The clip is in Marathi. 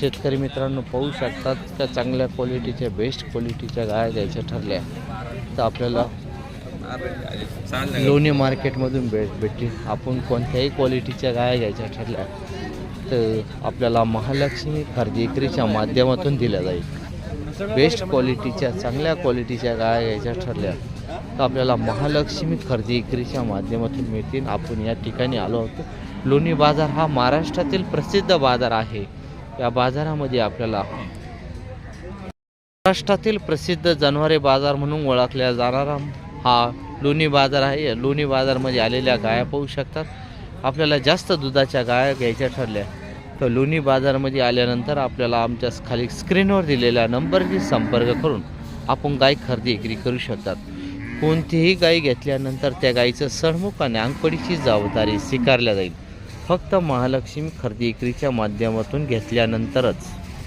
शेतकरी मित्रांनो पाहू शकतात त्या चांगल्या क्वालिटीच्या बेस्ट क्वालिटीच्या गाय घ्यायच्या ठरल्या तर आपल्याला लोणी मार्केटमधून भेट भेटतील. आपण कोणत्याही क्वालिटीच्या गाय घ्यायच्या ठरल्या तर आपल्याला महालक्ष्मी खरेदी विक्रीच्या माध्यमातून दिल्या जाईल. बेस्ट क्वालिटीच्या चांगल्या क्वालिटीच्या गाय घ्यायच्या ठरल्या तर आपल्याला महालक्ष्मी खरेदी विक्रीच्या माध्यमातून मिळतील. आपण या ठिकाणी आलो होतो लोणी बाजार हा महाराष्ट्रातील प्रसिद्ध बाजार आहे. या बाजारामध्ये आपल्याला महाराष्ट्रातील प्रसिद्ध जनावरे बाजार म्हणून ओळखल्या जाणारा हा लोणी बाजार आहे. या लोणी बाजारमध्ये आलेल्या गाया पाहू शकतात. आपल्याला जास्त दुधाच्या गाया घ्यायच्या ठरल्या. तर लोणी बाजारमध्ये आल्यानंतर आपल्याला आमच्या खाली स्क्रीनवर दिलेल्या नंबरशी संपर्क करून आपण गाय खरेदी विक्री करू शकतात. कोणतीही गाय घेतल्यानंतर त्या गायीचं सणमुख आणि अंगपडीची जबाबदारी स्वीकारल्या जाईल. फक्त महालक्ष्मी खरेदी विक्रीच्या माध्यमातून घेतल्यानंतरच